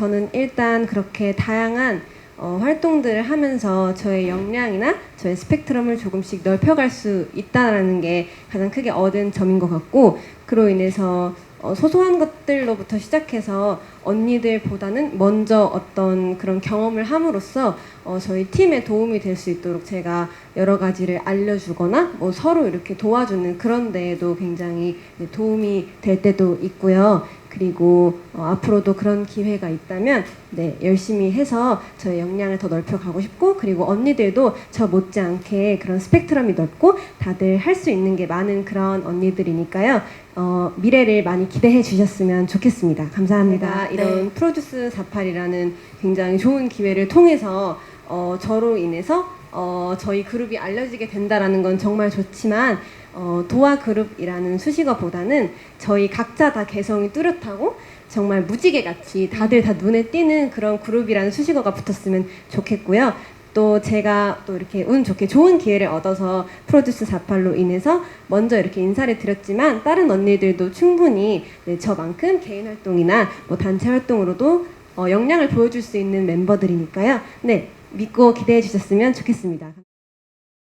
저는 일단 그렇게 다양한 어, 활동들을 하면서 저의 역량이나 저의 스펙트럼을 조금씩 넓혀갈 수 있다라는 게 가장 크게 얻은 점인 것 같고 그로 인해서 어, 소소한 것들로부터 시작해서 언니들보다는 먼저 어떤 그런 경험을 함으로써 어, 저희 팀에 도움이 될 수 있도록 제가 여러 가지를 알려주거나 뭐 서로 이렇게 도와주는 그런 데에도 굉장히 네, 도움이 될 때도 있고요. 그리고 어, 앞으로도 그런 기회가 있다면 네, 열심히 해서 저의 역량을 더 넓혀 가고 싶고 그리고 언니들도 저 못지않게 그런 스펙트럼이 넓고 다들 할 수 있는 게 많은 그런 언니들이니까요. 어, 미래를 많이 기대해 주셨으면 좋겠습니다. 감사합니다. 네. 이런 프로듀스 48이라는 굉장히 좋은 기회를 통해서 어, 저로 인해서 어, 저희 그룹이 알려지게 된다라는 건 정말 좋지만 어, 도화 그룹이라는 수식어보다는 저희 각자 다 개성이 뚜렷하고 정말 무지개 같이 다들 다 눈에 띄는 그런 그룹이라는 수식어가 붙었으면 좋겠고요. 또 제가 또 이렇게 운 좋게 좋은 기회를 얻어서 프로듀스 48로 인해서 먼저 이렇게 인사를 드렸지만 다른 언니들도 충분히 네, 저만큼 개인 활동이나 뭐 단체 활동으로도 어, 역량을 보여줄 수 있는 멤버들이니까요. 네, 믿고 기대해 주셨으면 좋겠습니다.